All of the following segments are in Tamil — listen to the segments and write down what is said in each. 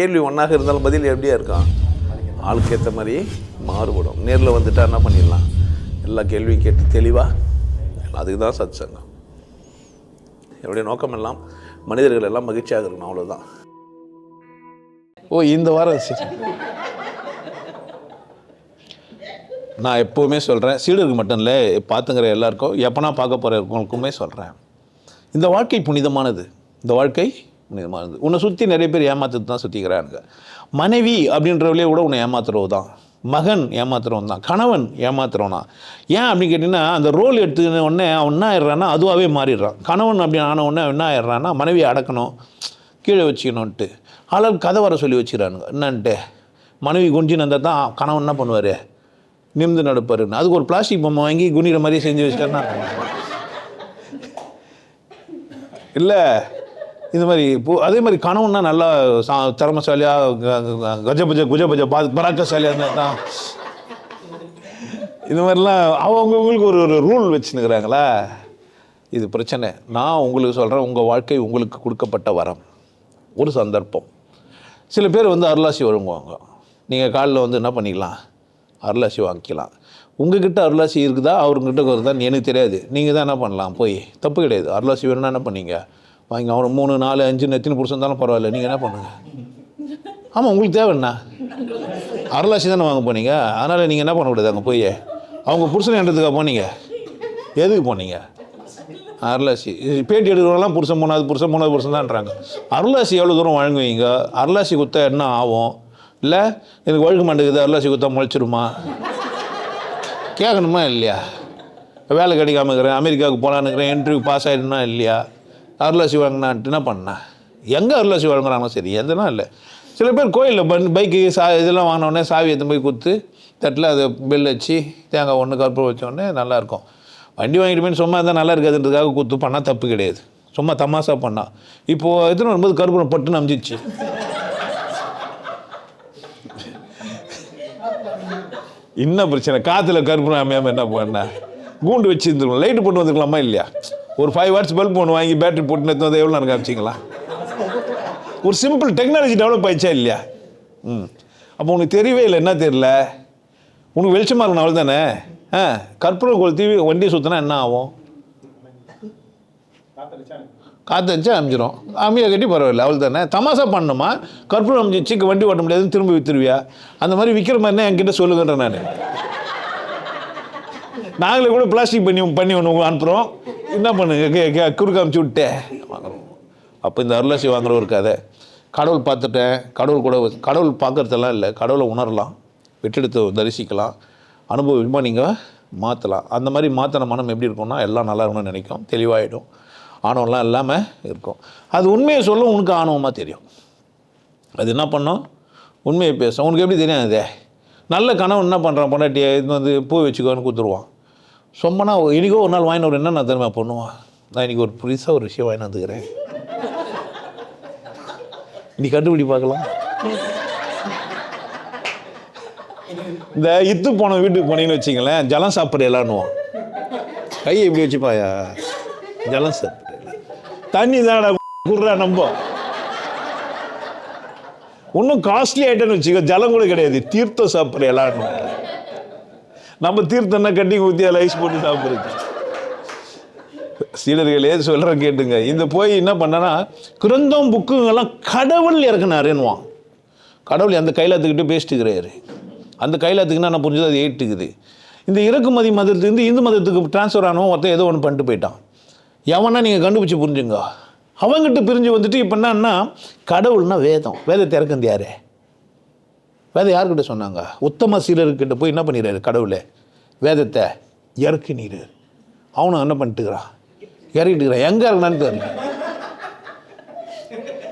கேள்வி ஒன்றாக இருந்தாலும் பதில் எப்படியா இருக்கான் ஆளுக்கு ஏற்ற மாதிரி மாறுபடும். நேரில் வந்துட்டா என்ன பண்ணிடலாம்? எல்லா கேள்வியும் கேட்டு தெளிவாக அதுக்கு தான் சத் சங்கம் என்னுடைய நோக்கம் எல்லாம் மனிதர்கள் எல்லாம் மகிழ்ச்சியாக இருக்கணும் அவ்வளோதான் ஓ இந்த வாரம் சரி நான் எப்போவுமே சொல்கிறேன் சீடருக்கு மட்டும் இல்லை பார்த்துங்கிற எல்லாருக்கும் எப்போனா பார்க்க போகிறவங்களுக்குமே சொல்கிறேன் இந்த வாழ்க்கை புனிதமானது. இந்த வாழ்க்கை புனிதமானது. உன்னை சுற்றி நிறைய பேர் ஏமாத்துறது தான் சுற்றிக்கிறானுங்க மனைவி அப்படின்றவளே கூட உன்னை ஏமாத்துறவு தான் மகன் ஏமாத்துறவன் தான் கணவன் ஏமாத்துறவனா? ஏன் அப்படின்னு கேட்டிங்கன்னா அந்த ரோல் எடுத்துக்கின உடனே அவன் என்ன ஆயிடுறான்னா அதுவாகவே மாறிடுறான். கணவன் அப்படி ஆன உடனே என்ன ஆயிடுறான்னா மனைவியை அடக்கணும் கீழே வச்சுக்கணுன்ட்டு ஆளால் கதை வர சொல்லி வச்சுக்கிறானுங்க. என்னன்ட்டு? மனைவி குஞ்சின்னு இருந்தால் தான் கணவன் என்ன பண்ணுவார்? நிமிந்து நடப்பாருன்னு. அதுக்கு ஒரு பிளாஸ்டிக் பொம்மை வாங்கி குனிகிற மாதிரி செஞ்சு வச்சிட்டாருன்னா? இல்லை. இந்த மாதிரி இப்போ அதே மாதிரி கணவன்னா நல்லா சா திறமசாலியாக கஜபஜ குஜபஜ பா பராக்கசாலியாக இருந்தால் தான். இந்த மாதிரிலாம் அவங்கவுங்களுக்கு ஒரு ஒரு ரூல் வச்சுன்னுக்குறாங்களா? இது பிரச்சனை. நான் உங்களுக்கு சொல்கிறேன் உங்கள் வாழ்க்கை உங்களுக்கு கொடுக்கப்பட்ட வரம். ஒரு சந்தர்ப்பம். சில பேர் வந்து அருளாசி வழங்குவாங்க. நீங்கள் காலில் வந்து என்ன பண்ணிக்கலாம்? அருளாசி வாங்கிக்கலாம். உங்ககிட்ட அருளாசி இருக்குதா? அவருங்கிட்ட வருதான்னு எனக்கு தெரியாது. நீங்கள் தான் என்ன பண்ணலாம்? போய். தப்பு கிடையாது. அருளாசி வேணும்னா என்ன பண்ணீங்க? வாங்கி அவனை மூணு நாலு அஞ்சு எத்தனை பிடிச்சிருந்தாலும் இருந்தாலும் பரவாயில்ல. நீங்கள் என்ன பண்ணுங்கள் ஆமாம் உங்களுக்கு தேவை என்ன தானே வாங்க போனீங்க. அதனால் நீங்கள் என்ன பண்ணக்கூடாது அங்கே போய்? அவங்க புருஷன் என்றதுக்காக போனீங்க? எதுக்கு போனீங்க? அருளாசி. பேட்டி எடுக்கிறவங்களாம் புருஷன் மூணாவது புருஷன் மூணாவது புருஷன் தான்றாங்க அருளாசி எவ்வளோ தூரம் வழங்குவீங்க அருளாசி குத்தா என்ன ஆகும்? இல்லை எனக்கு வழுக்க மாட்டேங்குது அருளாசி குத்தா முளைச்சிருமா? கேட்கணுமா இல்லையா? வேலை கிடைக்காம இருக்கிறேன் அமெரிக்காவுக்கு போகலான்னு இருக்கிறேன் இன்டர்வியூ பாஸ் ஆகிடுனா இல்லையா? அருளாசி வாங்கினான்ட்டு என்ன பண்ணேன் எங்கே அருளாசி வழங்குறாங்களோ சரி எதுனா இல்லை. சில பேர் கோயிலில் பண் பைக்கு சா இதெல்லாம் வாங்கினோடனே சாவி எடுத்து போய் கொடுத்து தட்டில் அதை பெல் வச்சு தேங்காய் ஒன்று கற்பூரம் வச்சோடனே நல்லாயிருக்கும் வண்டி வாங்கிட்டு போய் சும்மா இருந்தால் நல்லா இருக்காதுன்றதுக்காக குத்து பண்ணால் தப்பு கிடையாது. சும்மா தமாசா பண்ணால் இப்போது எத்தனை வரும்போது கற்பூரம் பட்டுன்னு அமிச்சிச்சு என்ன பிரச்சனை? காற்றுல கற்பூரம் அமையாமல் என்ன பண்ண? கூண்டு வச்சுருந்துருக்கோம். லைட்டு போட்டு வந்துருக்கலாமா இல்லையா? ஒரு ஃபைவ் வாட்ஸ் பல்ப் ஒன்று வாங்கி பேட்டரி போட்டு நேற்று வந்து எவ்வளோ நேரம் காமிச்சிங்களா? ஒரு சிம்பிள் டெக்னாலஜி டெவலப் ஆயிடுச்சா இல்லையா? ம். அப்போ உனக்கு தெரியவே இல்லை என்ன தெரியல? உனக்கு வெளிச்சமாக இருக்கணும் அவள் தானே ஆ கற்பூரம் கொளுத்தி வண்டியை சுற்றினா என்ன ஆகும்? காற்று வச்சு அமைஞ்சிரும். அமைய கட்டி பரவாயில்ல அவள் தானே தமாசா பண்ணணுமா கற்பூரம் அமைச்சிச்சு வண்டி ஓட்ட முடியாதுன்னு திரும்ப வித்துருவியா? அந்த மாதிரி விற்கிற மாதிரினா என்கிட்ட சொல்லுங்கன்ற நான். நாங்களே கூட பிளாஸ்டிக் பண்ணி பண்ணி ஒன்று அனுப்புகிறோம் என்ன பண்ணுங்க கே குறுக்க அமுச்சு விட்டேன் வாங்குறோம் அப்போ இந்த அருளாசி வாங்குற ஒரு கதை. கடவுள் பார்த்துட்டேன். கடவுள் கூட கடவுள் பார்க்குறதெல்லாம் இல்லை. கடவுளை உணரலாம். வெற்றிடத்தை தரிசிக்கலாம். அனுபவமாக நீங்கள் மாற்றலாம் அந்த மாதிரி மாற்றின மனம் எப்படி இருக்கும்னா எல்லாம் நல்லா இருக்கணும்னு நினைக்கும். தெளிவாயிடும். ஆணவம்லாம் இல்லாமல் இருக்கும். அது உண்மையை சொல்ல உனக்கு ஆணவமாக தெரியும். அது என்ன பண்ணும்? உண்மையை பேசும். உனக்கு எப்படி தெரியும் அது? நல்ல கனவு என்ன பண்ணுறான் பொண்டாட்டியை இது வந்து பூ வச்சுக்கோன்னு கொடுத்துருவான். சொம்மனா இன்றைக்கோ ஒரு நாள் வாங்கின ஒரு என்ன நான் தெரியுமா பண்ணுவான் நான் இன்றைக்கி ஒரு புதுசாக ஒரு விஷயம் வாங்கி வந்துக்கிறேன். நீ கண்டுபிடி பார்க்கலாம். இந்த இத்து போன வீட்டுக்கு போனீங்கன்னு வச்சிங்களேன் ஜலம் சாப்பிட்ற கையை இப்படி வச்சுப்பாயா? ஜலம் சாப்பிட்ற தண்ணி தானடா குடுறா நம்ப ஒன்றும் காஸ்ட்லி ஐட்டம்னு வச்சுக்கோ ஜலம் கூட கிடையாது தீர்த்தம் சாப்பிட்ற எல்லாரும் நம்ம தீர்த்தன்னா கட்டி ஊற்றி அதில் ஐஸ் போட்டு சாப்பிட்றது. சீடர்களே சொல்கிற கேட்டுங்க. இந்த போய் என்ன பண்ணனா கிருந்தம் புக்குங்கெல்லாம் கடவுள் இறக்குனாருன்னுவான். கடவுள் அந்த கைலாத்துக்கிட்ட பேசிட்டுக்கிறாரு. அந்த கைலாத்துக்குன்னா நான் புரிஞ்சது அது ஏட்டுக்குது. இந்த இறக்குமதி மதத்துலேருந்து இந்து மதத்துக்கு ட்ரான்ஸ்ஃபர் ஆனவன் ஒருத்தன் ஏதோ ஒன்று பண்ணிட்டு போயிட்டான். எவனா நீங்கள் கண்டுபிடிச்சி புரிஞ்சுங்க. அவங்ககிட்ட பிரிஞ்சு வந்துட்டு இப்போ என்னன்னா கடவுள்னா வேதம். வேதத்தை இறக்குந்து யாரு? வேதம் யார்கிட்ட சொன்னாங்க? உத்தம சீலர்கிட்ட போய் என்ன பண்ணிடுறாரு கடவுளே? வேதத்தை. இறக்குனீரு அவனும் என்ன பண்ணிட்டுக்கிறான் இறக்கிட்டுக்கிறான் எங்கே இருக்கணான்னு தெரியல.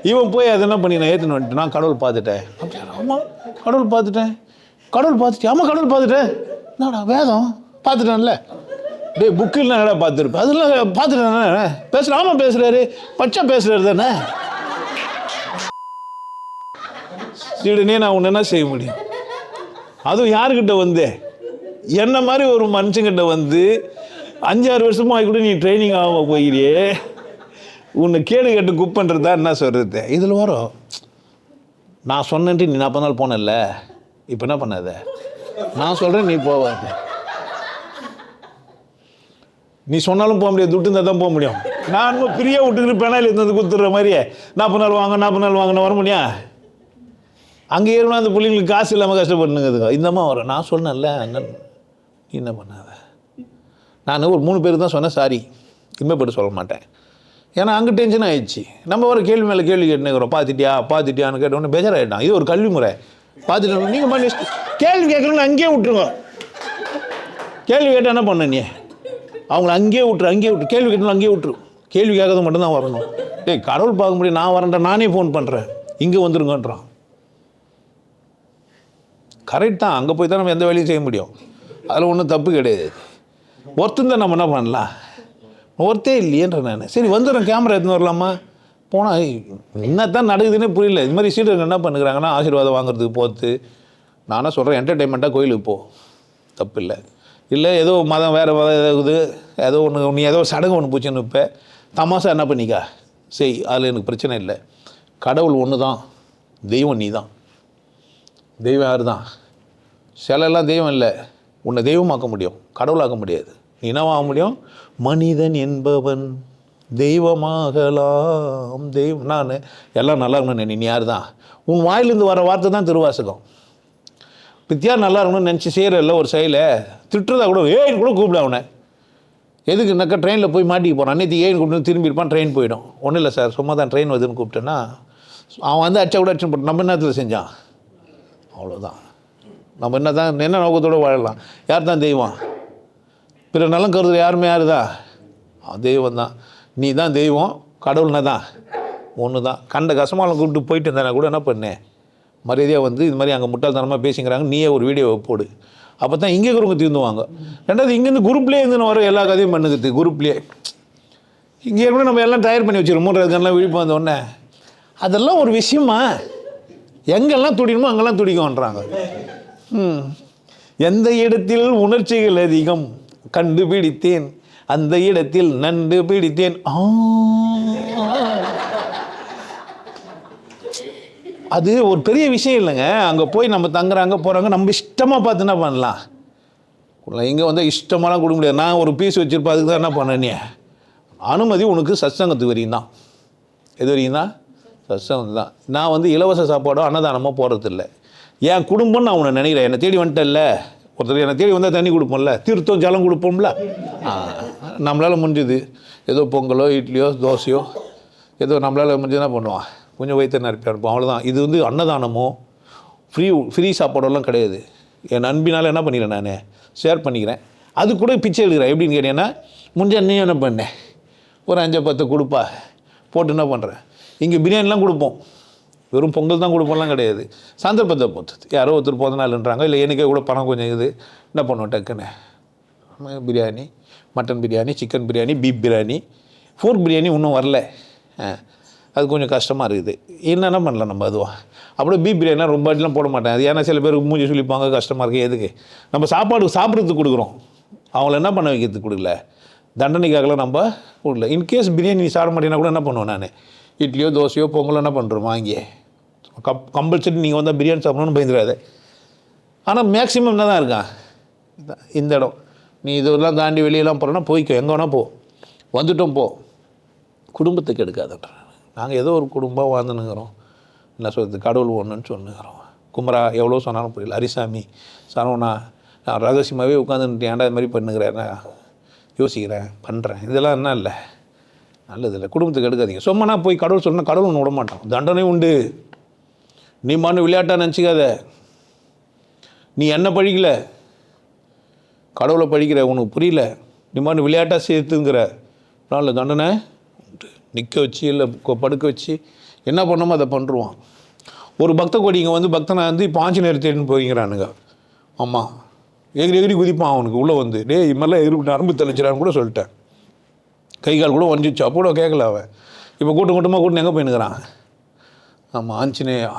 இவன் போய் அதை என்ன பண்ணி நான் ஏற்றுன்னு வந்துட்டு நான் கடவுள் பார்த்துட்டேன். அப்படியா? ஆமாம் கடவுள் பார்த்துட்டேன். கடவுள் பார்த்துட்டேன் ஆமாம் கடவுள் பார்த்துட்டேன். என்னடா வேதம்? பார்த்துட்டேன்ல. டேய் புக்கில் என்னடா பார்த்துருப்பேன் அதெல்லாம் பார்த்துட்டேன் பேசுகிற ஆமாம் பேசுகிறாரு பச்சை பேசுகிறாரு தானே. சீடனே நான் உன்னை என்ன செய்ய முடியும்? அதுவும் யாருக்கிட்ட வந்து? என்ன மாதிரி ஒரு மனுஷங்கிட்ட வந்து அஞ்சாறு வருஷமாக கூட நீ ட்ரைனிங் ஆக போயிறியே உன்னை கேடு கேட்டு குக் பண்ணுறதா என்ன சொல்கிறது இதில் வரும். நான் சொன்னேன்ட்டு நீ நாற்பது நாள் போனல இப்போ என்ன பண்ணாத? நான் சொல்கிறேன் நீ போவாத. நீ சொன்னாலும் போக முடியாது துட்டு இருந்தால் தான் போக முடியும். நான் இன்னும் ஃப்ரீயாக விட்டுக்கிட்டு பெனாயில் இருந்து கொடுத்துட்ற மாதிரியே. நாற்பது நாள் வாங்க நாற்பது நாள் வாங்கின வர முடியும் அங்கே ஏறினா அந்த பிள்ளைங்களுக்கு காசு இல்லாமல் கஷ்டப்பட்டுனுங்குதுங்க இந்தம்மா வரும். நான் சொன்னேன்ல அங்கே நீ என்ன பண்ணாத? நான் ஒரு மூணு பேர் தான் சொன்னேன் சாரி இனிமேப்பட்டு சொல்ல மாட்டேன். ஏன்னா அங்கே டென்ஷன் ஆயிடுச்சு. நம்ம ஒரு கேள்வி மேலே கேள்வி கேட்டுக்கிறோம் பார்த்துட்டியா? பார்த்துட்டியான்னு கேட்டோன்னே பேஜாராயிட்டான். இது ஒரு கல்வி முறை. பார்த்துட்டு நீங்கள் பண்ணி கேள்வி கேட்குறோன்னு அங்கேயே விட்டுருங்க. கேள்வி கேட்டால் என்ன பண்ண நீ? அவங்கள அங்கேயே விட்டுரு அங்கேயே விட்டுரு. கேள்வி கேட்டணும் அங்கேயே விட்டுரு. கேள்வி கேட்கறது மட்டும்தான் வரணும். டேய் கடவுள் பார்க்க முடியும். நான் வரேன்டா நானே ஃபோன் பண்ணுறேன் இங்கே வந்துருங்கன்றான். கரெக்ட் தான். அங்கே போய் தான் நம்ம எந்த வேலையும் செய்ய முடியும். அதில் ஒன்றும் தப்பு கிடையாது. ஒருத்தன் தான் நம்ம என்ன பண்ணலாம்? ஒருத்தே இல்லையேன்ற நான். சரி வந்துடுறேன் கேமரா எடுத்துன்னு வரலாமா? போனால் என்ன தான் நடக்குதுன்னே புரியல. இது மாதிரி சீடர்கள் என்ன பண்ணுறாங்கன்னா ஆசீர்வாதம் வாங்குறதுக்கு போத்து நானும் சொல்கிறேன் என்டர்டெயின்மெண்ட்டாக கோயிலுக்கு போ. தப்பு இல்லை. இல்லை ஏதோ மதம் வேறு மதம் ஏதாவது ஏதோ ஒன்று நீ ஏதோ சடங்கு ஒன்று பூச்சின்னு இப்போ தமாசா என்ன பண்ணிக்கா? சரி அதில் எனக்கு பிரச்சனை இல்லை. கடவுள் ஒன்று தான் தெய்வம் நீ தான் தெய்வம் யார் தான் சிலைலாம் தெய்வம் இல்லை. உன்னை தெய்வமாக்க முடியும் கடவுளாக்க முடியாது. நீ என்னவாக முடியும் மனிதன் என்பவன் தெய்வமாகலாம். தெய்வம் நான் எல்லாம் நல்லா இருக்கணும்னு நீ யார் தான் உன் வாயிலிருந்து வர வார்த்தை தான் திருவாசகம். பித்தியா நல்லா இருக்கணும்னு நினச்சி செய்கிறல்ல ஒரு செயலை. திட்டுறதா கூட ஏன்னு கூட கூப்பிட அவனை. எதுக்கு நக்க ட்ரெயினில் போய் மாட்டிக்க போகிறான் அன்னைக்கு ஏன் கூப்பிட்டு திரும்பி இருப்பான் ட்ரெயின் போயிடும். ஒன்றும் இல்லை சார் சும்மா தான் ட்ரெயின் வருதுன்னு கூப்பிட்டேன்னா அவன் வந்து அடிச்சா கூட அச்சன் போட்டு நம்ம என்னத்தில் செஞ்சான்? அவ்வளோதான் நம்ம என்ன தான் என்ன நோக்கத்தோடு வாழலாம்? யார் தான் தெய்வம்? பிற நலம் கருதுகிற யாருமே யார் தான் தெய்வம் தான் நீ தான் தெய்வம் கடவுள்னா தான் ஒன்று தான் கண்ட கசமாலம் கூப்பிட்டு போயிட்டு இருந்தா கூட என்ன பண்ணேன் மரியாதையாக வந்து இது மாதிரி அங்கே முட்டாள்தனமாக பேசிக்கிறாங்க. நீயே ஒரு வீடியோவை போடு. அப்போ தான் இங்கே இருக்கிறவங்க தீர்ந்துவாங்க. ரெண்டாவது இங்கேருந்து குரூப்லேயே இருந்து வர எல்லா கதையும் பண்ணுது குரூப்லேயே இங்கே கூட நம்ம எல்லாம் தயார் பண்ணி வச்சிருக்கோம் மூன்றாவது கண்ணெலாம் விழிப்பு வந்தோடனே அதெல்லாம் ஒரு விஷயமா? எங்கெல்லாம் துடிக்கணுமோ அங்கெல்லாம் துடிக்கோன்றாங்க எந்த இடத்தில் உணர்ச்சிகள் அதிகம்? கண்டுபிடித்தேன். அந்த இடத்தில் நண்டு பிடித்தேன். அது ஒரு பெரிய விஷயம் இல்லைங்க. அங்கே போய் நம்ம தங்குறாங்க போகிறாங்க நம்ம இஷ்டமாக பார்த்து என்ன பண்ணலாம்? இங்கே வந்தால் இஷ்டமாலாம் கொடுக்க முடியாது. நான் ஒரு பீஸ் வச்சுருப்பேன் அதுக்கு தான் என்ன பண்ணனே அனுமதி உனக்கு சத்சங்கத்து வரையும் தான். எது வரையும் தான்? சத்சங்கம் தான். நான் வந்து இலவச சாப்பாடோ அன்னதானமோ போடுறதில்ல. என் குடும்பம் நான் உன்னை நினைக்கிறேன். என்னை தேடி வந்துட்டேன்ல. ஒருத்தர் என்னை தேடி வந்தால் தண்ணி கொடுப்போம்ல. தீர்த்தம் ஜலம் கொடுப்போம்ல. நம்மளால் முடிஞ்சுது. ஏதோ பொங்கலோ இட்லியோ தோசையோ ஏதோ நம்மளால் முடிஞ்சது என்ன பண்ணுவான். கொஞ்சம் வயிற்று நிரப்பி அனுப்புவோம் அவ்வளோதான் இது வந்து அன்னதானமோ ஃப்ரீ ஃப்ரீ சாப்பாடெல்லாம் கிடையாது. என் அன்பினால் என்ன பண்ணிக்கிறேன் நான்? ஷேர் பண்ணிக்கிறேன். அது கூட பிச்சை எடுக்கிறேன். எப்படின்னு கேட்டீங்கன்னா முடிஞ்ச நீ என்ன பண்ணேன்? ஒரு அஞ்சு பத்து கொடுப்பா. போட்டு என்ன பண்ணுறேன் இங்கே பிரியாணிலாம் கொடுப்போம். வெறும் பொங்கல் தான் கொடுப்போம்லாம் கிடையாது. சந்தர்ப்பத்தை பொறுத்து யாரோ ஒருத்தர் போத நாள்ன்றாங்க. இல்லை எனக்கே கூட பணம் கொஞ்சம் இது என்ன பண்ணுவோம் டக்குன்னு? Biryani mutton biryani chicken biryani beef biryani pork biryani இன்னும் வரல. ஆ, அது கொஞ்சம் கஷ்டமாக இருக்குது. என்னென்ன பண்ணலாம் நம்ம அதுவாக அப்படியே பீப் பிரியாணிலாம் ரொம்ப அடிலாம் போட மாட்டேன். அது ஏன்னா சில பேருக்கு மூஞ்சி சொல்லிப்பாங்க கஷ்டமாக இருக்குது எதுக்கு? நம்ம சாப்பாடு சாப்பிட்றதுக்கு கொடுக்குறோம். அவங்கள என்ன பண்ண வைக்கிறதுக்கு கொடுக்கல? தண்டனைக்காகலாம் நம்ம கொடுக்கல. இன்கேஸ் பிரியாணி சாப்பிட மாட்டேன்னா கூட என்ன பண்ணுவேன் நான்? இட்லியோ தோசையோ பொங்கலோ என்ன பண்ணுறோம் வாங்கி கப் கம்பல்சரி நீங்கள் வந்தால் பிரியாணி சாப்பிடணும்னு பயந்துடாது ஆனால் மேக்ஸிமம் என்ன தான் இருக்கான்? இந்த இடம். நீ இதெல்லாம் தாண்டி வெளியெல்லாம் போகிறோன்னா போய்க்கோ. எங்கே வேணால் போ. வந்துட்டோம் போ. குடும்பத்துக்கு எடுக்காதன்ற நாங்கள் ஏதோ ஒரு குடும்பம் வாழ்ந்துனுங்கிறோம் என்ன சொல்கிறது கடவுள் ஒன்றுன்னு சொன்னுங்கிறோம் குமரா எவ்வளோ சொன்னாலும் புரியல. அரிசாமி சரவணா நான் ரகசியமாகவே உட்காந்துட்டு ஏன்டா இது மாதிரி பண்ணுங்கிறேன் யோசிக்கிறேன் பண்ணுறேன் இதெல்லாம் என்ன இல்லை. நல்லது இல்லை. குடும்பத்துக்கு எடுக்காதீங்க. நான் போய் கடவுள் சொன்னால் கடவுள் ஒன்று விட மாட்டோம் தண்டனை உண்டு. நீ மண்ணு விளையாட்டாக நினச்சிக்காத. நீ என்ன பழிக்கல கடவுளை பழிக்கிற உனக்கு புரியல. நீ மண்ணு விளையாட்டாக சேர்த்துங்கிற. நாளில் தண்டனை நிற்க வச்சு இல்லை படுக்க வச்சு என்ன பண்ணணுமோ அதை பண்ணுருவான் ஒரு பக்த கோடி இங்கே வந்து பக்தனை வந்து இப்போ ஆஞ்சநேயர் தேடின்னு போகிறானுங்க ஆமாம் எகிரி எகிரி குதிப்பான் அவனுக்கு. உள்ளே வந்து டேய் இது மாதிரிலாம் எகிரி நரம்பு தெளிச்சிடான்னு கூட சொல்லிட்டேன். கை கால் கூட வஞ்சிச்சு. அப்போ கூட கேட்கல அவன். இப்போ கூட்டம் கூட்டமாக கூட்டம் எங்கே போயினுக்கிறான் ஆமாம் ஆஞ்சநேயா.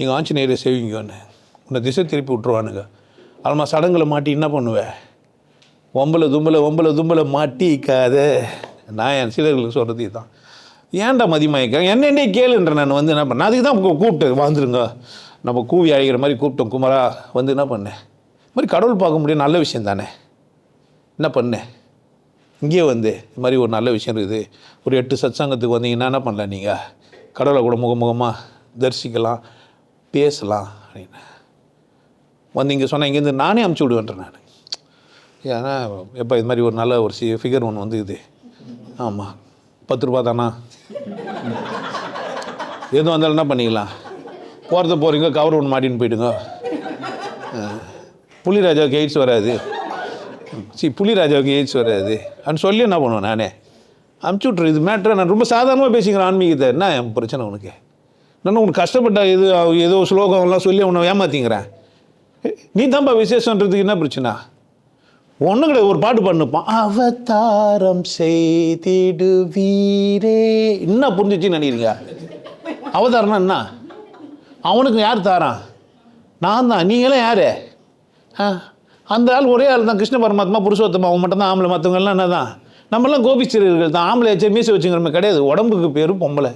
நீங்கள் ஆஞ்சநேயரை சேவிங்கன்னு. உன்னை திசை திருப்பி விட்ருவானுங்க அல்மா சடங்குல மாட்டி என்ன பண்ணுவேன் ஒம்பலை தும்பலை ஒம்பலை தும்பலை மாட்டிக்காத. நான் என் சீடர்களுக்கு சொல்கிறது இதுதான். ஏன்டா மதிமயக்கம்? என்னென்னே கேளுன்ற நான் வந்து என்ன பண்ணேன் அதுக்கு தான் கூப்பிட்டேன் வந்துருங்க நம்ம கூவி அழைக்கிற மாதிரி கூப்பிட்டோம் குமரா. வந்து என்ன பண்ணேன் இது மாதிரி கடவுள் பார்க்க முடியும் நல்ல விஷயம் தானே? என்ன பண்ணேன் இங்கேயே வந்து இது மாதிரி ஒரு நல்ல விஷயம் இருக்குது. ஒரு எட்டு சத்சங்கத்துக்கு வந்தீங்கன்னா என்ன பண்ணலாம் நீங்கள் கடவுளை கூட முகமுகமாக தரிசிக்கலாம். பேசலாம் அப்படின்னு. வந்து இங்கே சொன்னால் இங்கேருந்து நானே அமுச்சு விடுவேன்றேன் நான். ஏன்னா எப்போ இது மாதிரி ஒரு நல்ல ஒரு சி ஃபிகர் ஒன்று வந்து இது ஆமாம் பத்து ரூபா தானா? எதுவும் வந்தாலும் என்ன பண்ணிக்கலாம்? போகிறத போகிறீங்க கவர் ஒன்று மாட்டின்னு போயிடுங்க. ஆ. புலிராஜாவுக்கு எய்ட்ஸ் வராது. சி புலிராஜாவுக்கு எய்ட்ஸ் வராது. அப்படின்னு சொல்லி என்ன பண்ணுவேன் நானே? அமுச்சு விட்ரு இது மேட்ரு நான் ரொம்ப சாதாரணமாக பேசிக்கிறேன் ஆன்மீகத்தை என்ன என் பிரச்சனை உனக்கு? நான் உனக்கு கஷ்டப்பட்ட இது ஏதோ ஸ்லோகம்லாம் சொல்லி உன்னை ஏமாத்திங்கிறேன் நீ தான்ப்பா விசேஷன்றதுக்கு என்ன பிரச்சனை? ஒன்றும் கிடையாது ஒரு பாட்டு பண்ணுப்பான் அவதாரம் செய்திடுவீரே. என்ன புரிஞ்சிச்சுன்னு நினைக்கிறீங்க? அவதாரம்னா என்ன? அவனுக்கு யார் தாரான் நான் தான். நீங்களாம் யார்? ஆ அந்த ஆள் ஒரே ஆள் தான் கிருஷ்ண பரமாத்மா புருஷோத்தமா அவன் மட்டும் தான் ஆம்பளை மற்றவங்கள்லாம் என்ன தான் நம்மளாம் கோபிச்சிரியர்கள் தான் ஆம்பளை வச்சு மீசை வச்சுங்கிறமே கிடையாது. உடம்புக்கு பேர் பொம்பளை.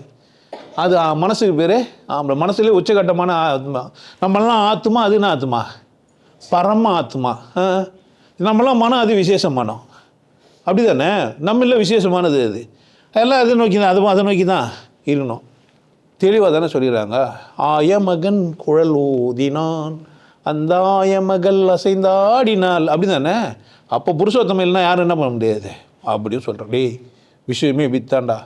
அது மனசுக்கு பேர் ஆம்பளை மனசுலேயே உச்சகட்டமான ஆத்மா. நம்மளாம் ஆத்மா அது என்ன ஆத்மா பரம ஆத்மா. ஆ. நம்மளாம் மனம் அது விசேஷ மனம் அப்படி தானே நம்மள விசேஷமானது அது. எல்லாம் அதை நோக்கி தான் அதுவும் அதை நோக்கி தான் இருக்கணும். தெளிவாக தானே சொல்லிடுறாங்க. ஆயமகன் குழல் ஊதினான். அந்த ஆயமகள் அசைந்தாடினாள் அப்படி தானே அப்போ புருஷோத்தம யாரும் என்ன பண்ண முடியாது? அப்படின்னு சொல்கிறேன் டேய் விஷயமே வித்தாண்டா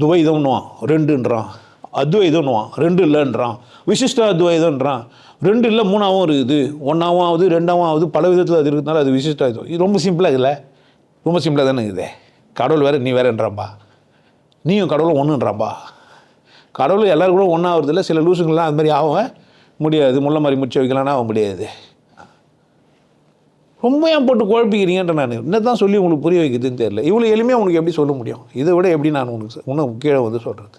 துவைதம்னுவான். ரெண்டுன்றான். அத்வைதம்னுவான். ரெண்டு இல்லைன்றான். விசிஷ்ட அத்வைதம்ன்றான். ரெண்டு இல்லை மூணாவும் இருக்குது. ஒன்றாவும் ஆகுது ரெண்டாவும் ஆகுது பல விதத்தில் அது இருக்கிறதுனால அது விசிஷ்ட அத்வைதம் இது ரொம்ப சிம்பிளாக இல்லை ரொம்ப சிம்பிளாக தானே இருக்குது. கடவுள் வேறு நீ வேறேன்றான்பா. நீயும் கடவுளும் ஒன்றுன்றாம்பா கடவுள் எல்லோரும் கூட ஒன்றா இல்லை சில லூசுங்கள்லாம் அது மாதிரி ஆகும் முடியாது. முள்ள மாதிரி முச்ச வைக்கலாம்னா ஆக முடியாது. ரொம்ப ஏன் போட்டு குழப்பிக்கிறீங்கன்ற நான். என்ன தான் சொல்லி உங்களுக்கு புரிய வைக்கிறதுன்னு தெரியல. இவ்வளோ எளிமையாக உங்களுக்கு எப்படி சொல்ல முடியும்? இதை விட எப்படி நான் உனக்கு இன்னும் கீழே வந்து சொல்கிறது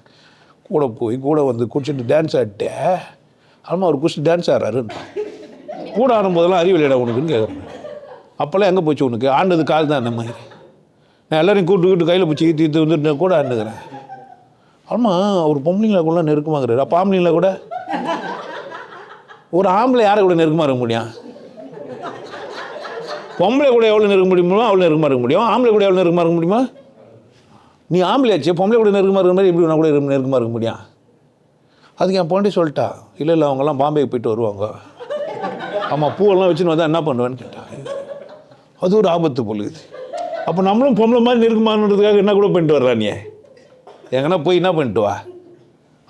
கூட போய் கூட வந்து குடிச்சிட்டு டான்ஸ் ஆடிட்டு? ஆமாம் அவர் குடிச்சிட்டு டான்ஸ் ஆடுறாருன்னு கூட ஆடும்போதெல்லாம் அறிவியலடா உனக்குன்னு கேட்குறேன் அப்போல்லாம் எங்கே போச்சு உனக்கு? ஆண்டது கால் தான் அந்த மாதிரி. நான் எல்லோரையும் கூட்டு கையில் பிடிச்சி ஈத்து ஈத்து வந்துட்டு கூட ஆண்டுக்கிறேன் ஆமாம் அவர் பொம்பளைங்களா கூட நெருக்கமாகிறாரு அப்போ ஆம்பளைங்களா கூட? ஒரு ஆம்பளை யாரை கூட நெருக்கமாக இருக்க முடியும்? பொம்பளை கூட எவ்வளோ நெருங்க முடியுமோ அவ்வளோ நெருக்கமாக இருக்க முடியும். ஆம்பளை கூட எவ்வளோ நெருக்கமாக இருக்க முடியுமா? நீ ஆம்பளை ஆச்சு பொம்பளை கூட நெருக்கமாக இருக்கிற மாதிரி எப்படி நான் கூட நெருக்கமாக இருக்க முடியும் அதுக்கு என் பொண்டி சொல்லிட்டா இல்லை இல்லை அவங்கெல்லாம் பாம்பேக்கு போயிட்டு வருவாங்க. ஆமாம் பூவெல்லாம் வச்சுன்னு வந்தால் என்ன பண்ணுவேன்னு கேட்டான் அது ஒரு ஆபத்து பொழுது அப்போ நம்மளும் பொம்பளை மாதிரி நெருக்கமானதுக்காக என்ன கூட பண்ணிட்டு வர்றா நீ? எங்கன்னா போய் என்ன பண்ணிட்டு வா?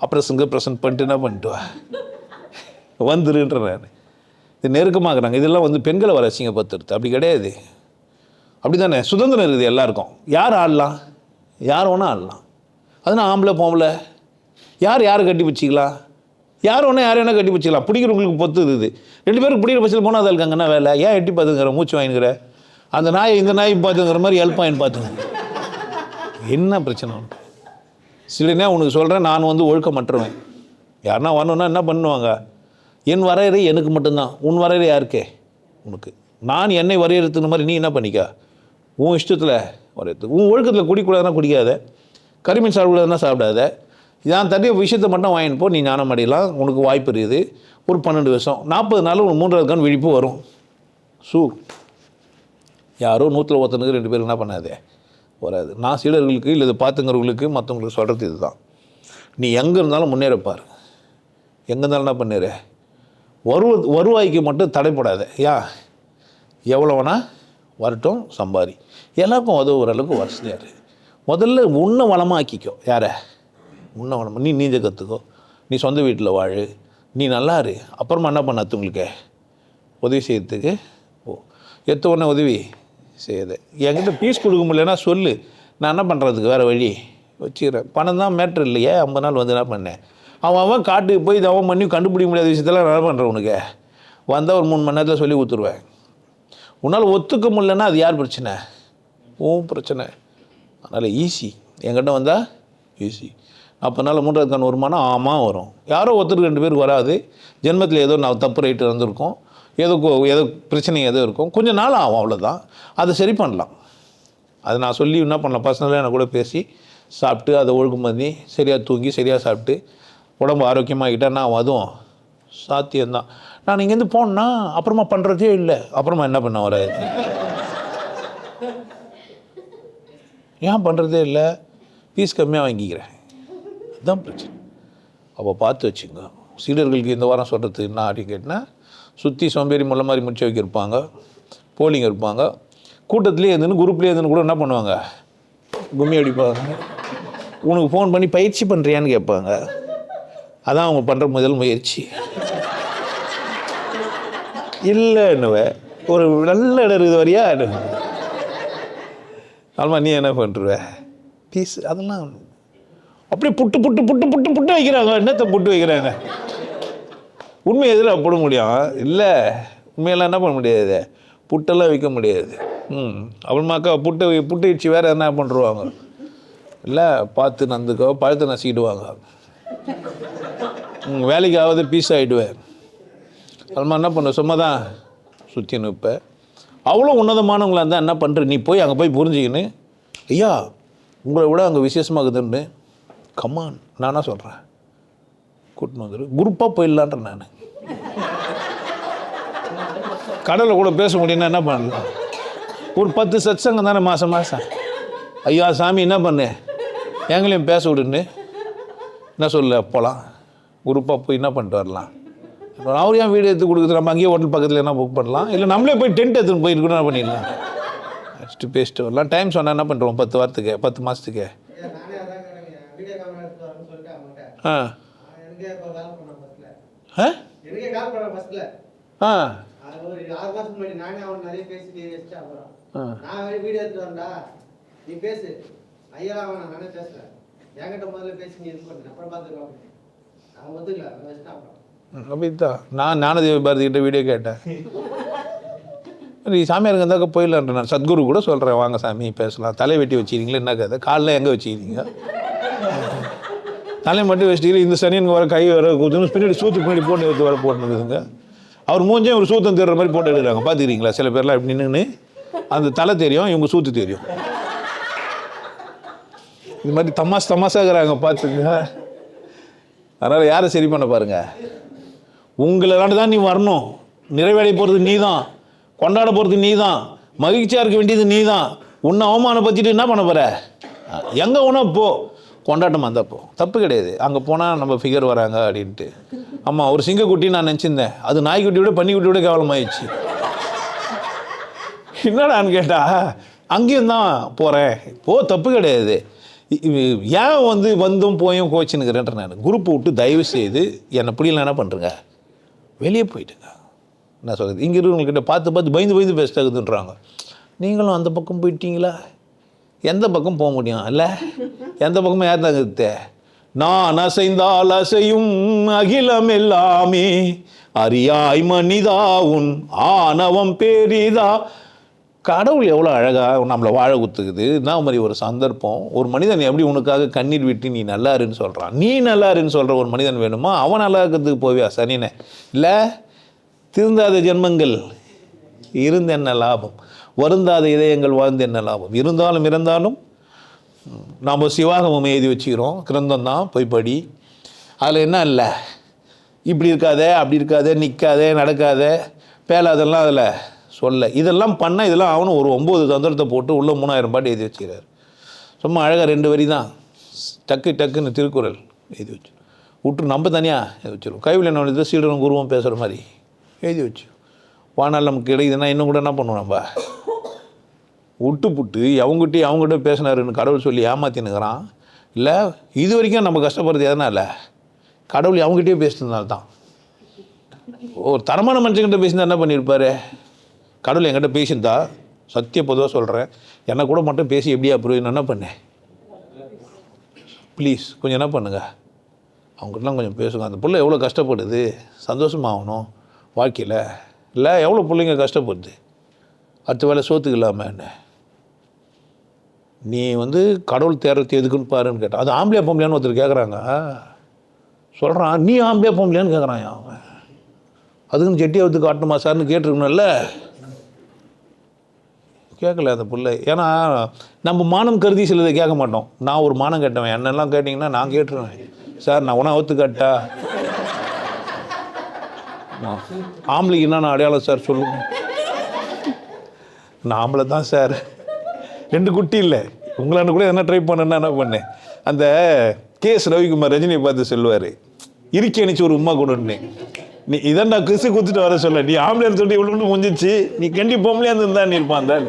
அப்ரஸங்க ப்ரெசன்ட் பண்ணிட்டு என்ன பண்ணிட்டு வா? வந்துருன்ற நான். இது நெருக்கமாகறாங்க இதெல்லாம் வந்து பெண்களை வர அசிங்கப்படுத்துறது. அப்படி கிடையாது. அப்படி தானே சுதந்திரம் இருக்குது எல்லாருக்கும். யார் ஆடலாம்? யார் வேணால் ஆடலாம். அதுனா ஆம்பளை பொம்பளை. யார் யாரை கட்டி பிடிச்சிக்கலாம்? யார் வேணா யார் வேணால் கட்டி பிடிச்சிக்கலாம். பிடிக்கிறவங்களுக்கு பொத்துது இது ரெண்டு பேருக்கு பிடிக்கிற பட்சத்தில் மூணாவது ஆளுக்கு அங்கன்னா வேலை? ஏன் எட்டி பார்த்துங்கிற மூச்சு வாங்கிக்கிற? அந்த நாயை இந்த நாய் பார்த்துங்கிற மாதிரி ஹெல்ப் வாங்கி பார்த்துங்க. என்ன பிரச்சனை? உனக்கு சிலனே உனக்கு சொல்கிறேன் நான் வந்து ஒழுக்கமற்றவன். யாருன்னா வரணுன்னா என்ன பண்ணுவாங்க? என் வரையறை எனக்கு மட்டும்தான். உன் வரையறை யாருக்கே? உனக்கு. நான் என்னை வரையறுத்துன மாதிரி நீ என்ன பண்ணிக்க? உன் இஷ்டத்தில் வரையறுத்து. உன் ஒழுக்கத்தில் குடிக்கூடாதுன்னா குடிக்காத. கரிமீன் சாப்பிடாதுன்னா சாப்பிடாத. நான் தண்ணி விஷயத்தை மட்டும் வாங்கிட்டு போ நீ ஞானம் அடையலாம். உனக்கு வாய்ப்பு இருக்குது. ஒரு பன்னெண்டு வருஷம். நாற்பது நாள் ஒரு மூன்றாவது கண் விழிப்பு வரும். சூ. யாரோ நூற்றில் ஒருத்தனுக்கு ரெண்டு பேரும் என்ன பண்ணாதே? வராது. நான் சீடர்களுக்கு இல்லை இதை பார்த்துங்கிறவங்களுக்கு மற்றவங்களுக்கு சொல்கிறது இதுதான். நீ எங்கே இருந்தாலும் முன்னேறப்பார் எங்கே இருந்தாலும் என்ன பண்ணுற வருவ வருவாய்க்கு மட்டும் தடைப்படாத. யா? எவ்வளோ வரட்டும் சம்பாதி எல்லாருக்கும் உதவு ஓரளவுக்கு வசதியாக இருக்குது முதல்ல உன்னை வளமாக்கிக்கோ. யாரை? உன்னை வளமாக நீ நீஞ்ச கற்றுக்கோ நீ சொந்த வீட்டில் வாழு. நீ நல்லா இரு. அப்புறமா என்ன பண்ண உங்களுக்கு உதவி செய்யறதுக்கு ஓ எத்த உடனே உதவி செய்யுது என்கிட்ட பீஸ் கொடுக்க முடியலன்னா சொல்லு. நான் என்ன பண்ணுறதுக்கு வேறு வழி. வச்சுக்கிறேன். பணம் தான் மேட்ரு இல்லையே. ஐம்பது நாள் வந்து என்ன பண்ணேன் அவன் அவன் காட்டுக்கு போய் தவம் பண்ணி கண்டுபிடிக்க முடியாத விஷயத்தெல்லாம் நான் என்ன பண்ணுறேன் உனக்கு? வந்தால் ஒரு மூணு மணி நேரத்தில் சொல்லி கொடுத்துருவேன். உன்னால் ஒத்துக்க முடியலன்னா அது யார் பிரச்சனை? ஓ பிரச்சனை. அதனால் ஈஸி என்கிட்ட வந்தால் ஈஸி அப்போனால மூன்றாவது கண் வருமானம் ஆமாம் வரும். யாரோ ஒருத்தருக்கு ரெண்டு பேருக்கு வராது. ஜென்மத்தில் ஏதோ நான் தப்பு ரைட்டு வந்திருக்கோம் ஏதோ ஏதோ பிரச்சனை ஏதோ இருக்கும். கொஞ்ச நாள் ஆகும் அவ்வளோதான் அதை சரி பண்ணலாம். அதை நான் சொல்லி என்ன பண்ணலாம்? பர்சனலாக எனக்கு கூட பேசி சாப்பிட்டு அதை ஒழுக்கம் பண்ணி சரியாக தூங்கி சரியாக சாப்பிட்டு உடம்பு ஆரோக்கியமாகிட்டா நான் அதுவும் சாத்தியம்தான். நான் இங்கேருந்து போனேன்னா அப்புறமா பண்ணுறதே இல்லை. அப்புறமா என்ன பண்ண வராது ஏன் பண்ணுறதே இல்லை? ஃபீஸ் கம்மியாக வாங்கிக்கிறேன். அதுதான் பிரச்சனை. அப்போ பார்த்து வச்சுங்க. சீடர்களுக்கு இந்த வாரம் சொல்கிறது என்ன அப்படின்னு கேட்டால் சுற்றி சோம்பேறி முள்ள மாதிரி முடிச்சு வைக்க இருப்பாங்க. போலிங் இருப்பாங்க. கூட்டத்துலேயே இருந்துன்னு குரூப்லேயே இருந்துன்னு கூட என்ன பண்ணுவாங்க? கும்மி அடிப்பாங்க. உனக்கு ஃபோன் பண்ணி பயிற்சி பண்ணுறியான்னு கேட்பாங்க. அதான் அவங்க பண்ணுற முதல் முயற்சி. இல்லை என்னவ ஒரு நல்ல இடம் இருக்குது வரியா ஆல்மா நீ என்ன பண்ணுற பீஸ் அதெல்லாம் அப்படியே புட்டு புட்டு புட்டு புட்டு புட்டு வைக்கிறாங்க. என்னத்தை புட்டு வைக்கிறாங்க? உண்மை எதில் போட முடியும்? இல்லை உண்மையெல்லாம் என்ன பண்ண முடியாது? புட்டெல்லாம் வைக்க முடியாது. ம் அப்புறமாக்கா புட்டு புட்டு வச்சு வேறு என்ன பண்ணுருவாங்க இல்லை பார்த்து நந்துக்கோ பழத்தை நசிக்கிடுவாங்க. ம், வேலைக்கு பீஸ் ஆகிடுவேன் அதுமா என்ன பண்ண சும்மா தான் சுற்றி நிற்பேன் அவ்வளோ உன்னதமானவங்களாக இருந்தால் என்ன பண்ணுற நீ போய் அங்கே போய் புரிஞ்சுக்கின்னு. ஐயா உங்களை விட அங்கே விசேஷமாக இருக்குதுன்னு கமான் நான் என்ன சொல்கிறேன் கூட்டின்னு வந்துடு குரூப்பாக போயிடலான்ற நான். கடலில் கூட பேச முடியும்னா என்ன பண்ணலாம்? ஒரு பத்து சத்சங்கம் தானே மாதம் மாதம் ஐயா சாமி என்ன பண்ணு? எங்களையும் பேச விடுன்னு. என்ன சொல்ல போகலாம் குரூப்பாக போய் என்ன பண்ணிட்டு வரலாம்? அவர் ஏன் வீடு எடுத்து கொடுக்குறது நம்ம அங்கேயே ஹோட்டல் பக்கத்தில் என்ன புக் பண்ணலாம்? இல்லை நம்மளே போய் டென்ட் எடுத்துன்னு போயிருக்கணும் என்ன பண்ணிடலாம்? ஃபஸ்ட்டு பேசிட்டு வரலாம். டைம் சொன்னால் என்ன பண்ணுறோம் பத்து வாரத்துக்கு பத்து மாதத்துக்கு ஆ. ஆ? ஆ. ஆ. நீ பேசு. நானே என்கிட்ட முதல்ல பேசி நீ இது பண்ணு. அப்புறம் பார்த்துக்கலாம். அப்படித்தான். நான் ஞானதேவ பாரதிகிட்ட வீடியோ கேட்டேன். நீ சாமியாருக்கு இருந்தாக்க போயிடலான்ற நான் சத்குரு கூட சொல்கிறேன் வாங்க சாமி பேசலாம். தலை வெட்டி வச்சிருக்கீங்களா என்ன கதை? காலில் எங்கே வச்சிருக்கீங்க? தலை மட்டும் வச்சுட்டு இந்த சனியனுக்கு வர கை வர குத்துன்னு பின்னாடி சூத்து பின்னாடி போட்டு எடுத்து வர போட்டுருக்குதுங்க அவர் மூஞ்சே ஒரு சூத்தம் தேடுற மாதிரி போட்டு எடுக்கிறாங்க. பார்த்துக்கிறீங்களா சில பேர்லாம் இப்படி நின்று அந்த தலை தெரியும் இவங்க சூத்து தெரியும். இது மாதிரி தமாஸ் தமாசாகிறாங்க பார்த்துங்க அதனால் யாரை சரி பண்ண பாருங்க? உங்களை தான் நீ வரணும். நிறைவேறி போகிறது நீ தான் கொண்டாட போகிறது நீ தான் மகிழ்ச்சியாக இருக்க வேண்டியது நீ தான் உன்னை அவமானப்படுத்திட்டு என்ன பண்ண போகிற எங்கே உன போ. கொண்டாட்டம் இருந்தால் போ. தப்பு கிடையாது. அங்கே போனால் நம்ம ஃபிகர் வராங்க அப்படின்ட்டு. ஆமாம் ஒரு சிங்கக்குட்டி நான் நினச்சிருந்தேன். அது நாய்க்குட்டி விட பன்னிக்குட்டி விட கேவலமாயிடுச்சு என்னடான்னு கேட்டா அங்கேயும் தான் போகிறேன் போ தப்பு கிடையாது. ஏன் வந்து வந்தும் போயும் கோச்சினுக்கிறேன்ற நான். குரூப் விட்டு தயவு செய்து என்னை பிடிக்கலாம் என்ன பண்ணுறேங்க வெளியே போயிட்டுங்க. என்ன சொல்கிறது இங்கே இருக்கிறவங்கக்கிட்ட பார்த்து பார்த்து பயந்து பயந்து பேசுறதுன்றாங்க நீங்களும் அந்த பக்கம் போயிட்டீங்களா? எந்த பக்கம் போக முடியும்? இல்லை எந்த பக்கமும் ஏன் தங்குது நான் அசைந்தால் அசையும் அகிலம் எல்லாமே அறியாய் மனிதா உன் ஆணவம் பெரிதா. கடவுள் எவ்வளோ அழகாக நம்மளை வாழ குத்துக்குது? நான் மாதிரி ஒரு சந்தர்ப்பம். ஒரு மனிதன் எப்படி உனக்காக கண்ணீர் விட்டு நீ நல்லா இருன்னு சொல்கிறான் நீ நல்லா இருன்னு சொல்கிற ஒரு மனிதன் வேணுமா? அவன் நல்லா இருக்கிறதுக்கு போவியா? சனினே இல்லை திருந்தாத ஜென்மங்கள் இருந்த என்ன லாபம்? வருந்தாத இதயங்கள் வாழ்ந்து என்ன லாபம்? இருந்தாலும் இருந்தாலும் நாம் சிவாகமம் எழுதி வச்சுக்கிறோம். கிரந்தம் தான் போய் படி. அதில் என்ன இல்லை? இப்படி இருக்காதே அப்படி இருக்காதே நிற்காதே நடக்காதே பேலாதெல்லாம் அதில் சொல்ல. இதெல்லாம் பண்ணால் இதெல்லாம் அவனும் ஒரு ஒம்பது தந்திரத்தை போட்டு உள்ள மூணாயிரம் பாட்டு எழுதி வச்சுக்கிறார். சும்மா அழகாக ரெண்டு வரி தான். டக்கு டக்குன்னு திருக்குறள் எழுதி வச்சு. விட்டு நம்ம தனியாக எழுதி வச்சிருவோம். கைவில் என்ன பண்ணுது சீடரும் குருவும் பேசுகிற மாதிரி எழுதி வச்சு. வானால் நமக்கு கிடைக்குதுன்னா இன்னும் கூட என்ன பண்ணுவோம் நம்ம? விட்டு புட்டு அவங்ககிட்டயும் அவங்ககிட்ட பேசினாருன்னு கடவுள் சொல்லி ஏமாத்தினுக்கிறான். இல்லை இது வரைக்கும் நம்ம கஷ்டப்படுறது எதனால்? கடவுள் அவங்ககிட்டயே பேசுனதுனால தான். ஒரு தரமான மனுஷங்கிட்ட பேசினா என்ன பண்ணியிருப்பாரு கடவுள் என்கிட்ட பேசியிருந்தா சத்திய பொதுவாக சொல்கிறேன் என்னை கூட மட்டும் பேசி எப்படியா புரியும் என்ன பண்ணேன்? ப்ளீஸ் கொஞ்சம் என்ன பண்ணுங்கள் அவங்ககிட்டலாம் கொஞ்சம் பேசுங்க. அந்த பிள்ளை எவ்வளோ கஷ்டப்படுது? சந்தோஷமாகணும் வாழ்க்கையில்? இல்லை எவ்வளோ பிள்ளைங்க கஷ்டப்படுது? அடுத்த வேலை சோத்துக்கு இல்லாமல் என்ன? நீ வந்து கடவுள் தேர்றது எதுக்குன்னு பாருன்னு கேட்டான் அது ஆம்பளையா பொம்பளையான்னு ஒருத்தர் கேட்குறாங்க சொல்கிறான் நீ ஆம்பளையா பொம்பளையான்னு கேட்குறான் அவன் அதுக்குன்னு செட்டியை வந்து காட்டணுமா சார்னு கேட்டிருக்கணும்ல? கேட்கல அந்த புள்ள. ஏன்னா நம்ம மானம் கருதி சிலதை கேட்க மாட்டோம். நான் ஒரு மானம் கேட்டவன். என்னெல்லாம் கேட்டிங்கன்னா நான் கேட்டுருவேன். சார் நான் உன ஒத்து கேட்டா? ஆம்பளைக்கு என்னென்ன அடையாளம் சார் சொல்லுங்க. நான் ஆம்பளை தான் சார். ரெண்டு குட்டி இல்லை. உங்களான கூட என்ன ட்ரை பண்ணேன்னா என்ன பண்ணேன்? அந்த கேஎஸ் ரவிக்குமார் ரஜினியை பார்த்து சொல்லுவார். இறுக்கி அணிச்சு ஒரு உமா கொடுன்னு நீ இதான் நான் கிறிஸ்து குத்துட்டு வர சொல்ல. நீ ஆம்பளை சொல்லி இவ்வளோ முடிஞ்சிச்சு நீ கண்டி பொம்பளையா இருந்தா நீ இருப்பான் தான்.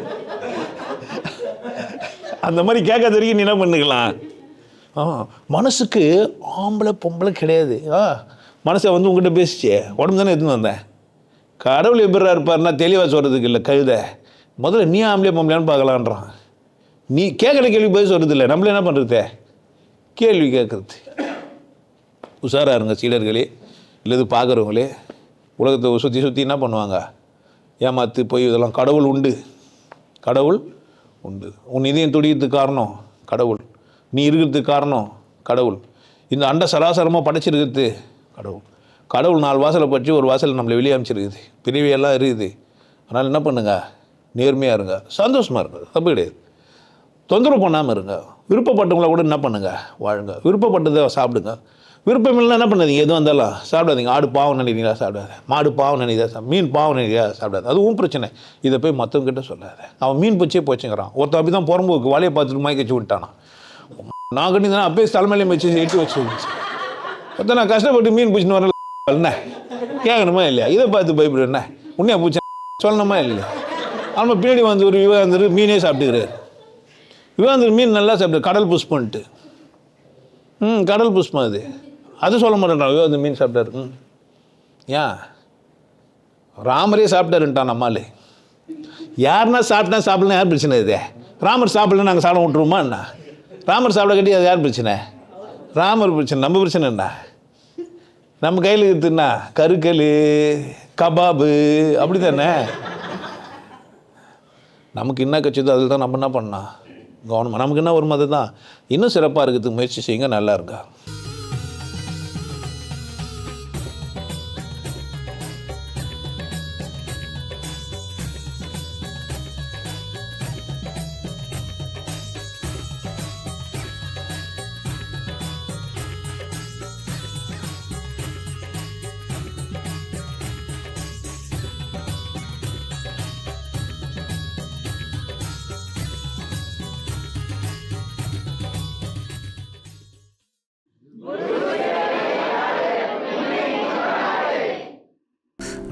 அந்த மாதிரி கேட்காத வரைக்கும் நீ என்ன பண்ணுக்கலாம்? ஆ மனசுக்கு ஆம்பளை பொம்பளை கிடையாது. ஆ. மனசை வந்து உங்ககிட்ட பேசிச்சே. உடம்பு தானே எடுத்துன்னு வந்தேன். கடவுள் எப்படிரா இருப்பார்னா தெளிவாக சொல்கிறதுக்கு இல்லை கழுதை. முதல்ல நீ ஆம்பளை பொம்பளையான்னு பார்க்கலான்றான். நீ கேட்குற கேள்வி பதில் சொல்கிறது இல்லை. நம்மள என்ன பண்ணுறது கேள்வி கேட்குறது. உஷாராக இருங்க சீடர்களே. இல்லது பார்க்குறவங்களே உலகத்தை சுற்றி சுற்றி என்ன பண்ணுவாங்க? ஏமாத்து போய் இதெல்லாம் கடவுள் உண்டு. கடவுள் உண்டு. உன் இதயம் துடிக்கிறதுக்கு காரணம் கடவுள். நீ இருக்கிறதுக்கு காரணம் கடவுள். இந்த அண்ட சராசரமாக படைச்சிருக்கிறது கடவுள். கடவுள் நாலு வாசலை பற்றி ஒரு வாசல் நம்மளை வெளியே அமைச்சிருக்குது பிரிவியெல்லாம் இருக்குது. அதனால் என்ன பண்ணுங்க? நேர்மையாக இருங்க. சந்தோஷமாக இருங்க. தப்பு கிடையாது. தொந்தரவு பண்ணாமல் இருங்க. விருப்பப்பட்டவங்கள கூட என்ன பண்ணுங்கள் வாழுங்க. விருப்பப்பட்டதை சாப்பிடுங்க. விருப்பம் இல்லைன்னா என்ன பண்ணாதீங்க? எதுவும் வந்தாலும் சாப்பிடாதீங்க. ஆடு பாவம் நினைக்கிறீங்களா? சாப்பிடாத. மாடு பாவம் நினைக்கிறா மீன் பாவம் நினைக்கிறா சாப்பிடாது. அதுவும் பிரச்சனை. இதை போய் மற்றவங்கிட்ட சொல்லாத. அவன் மீன் பச்சே போச்சுங்கிறான். ஒருத்தர் அப்படி தான் புறம்போக்கு வலையை பார்த்துட்டு மயக்க வச்சு விட்டானான் நான் கட்டி தான் அப்பயே தலைமையிலையும் வச்சு எட்டி வச்சு ஒருத்தர் நான் கஷ்டப்பட்டு மீன் பிடிச்சின்னு வரல. என்ன? கேட்கணுமா இல்லையா? இதை பார்த்து பயப்படு என்ன? உன்னையா பூச்சி சொல்லணுமா இல்லையா? அவன் பின்னாடி வந்து ஒரு விவேகாந்தர் மீனே சாப்பிட்டுக்கிறாரு. விவேகாந்தர் மீன் நல்லா சாப்பிட்டு கடல் புஷ்பன்ட்டு ம் கடல் புஷ்பம் அது. அது சொல்ல மாட்டேன்டா. விவேகாந்தர் மீன் சாப்பிட்டாரு. ம். ஏன் ராமரே சாப்பிட்டாருன்ட்டான் நம்மால். யாருன்னா சாப்பிட்டா சாப்பிடலாம் யார் பிரச்சனை இது? ராமர் சாப்பிடல நாங்கள் சாப்பிட விட்டுருவோமா என்ன? ராமர் சாப்பிட கட்டி அது யார் பிரச்சனை? ராமர் பிரச்சனை நம்ம பிரச்சனை என்ன? நம்ம கையில் இருக்குதுன்னா கருக்கல் கபாபு அப்படி தானே நமக்கு என்ன கட்சிதோ அதில் தான் நம்ம என்ன பண்ணலாம்? கவனமாக நமக்கு என்ன வருமோ அதுதான் இன்னும் சிறப்பாக இருக்கிறதுக்கு முயற்சி செய்யுங்க நல்லா இருக்கா?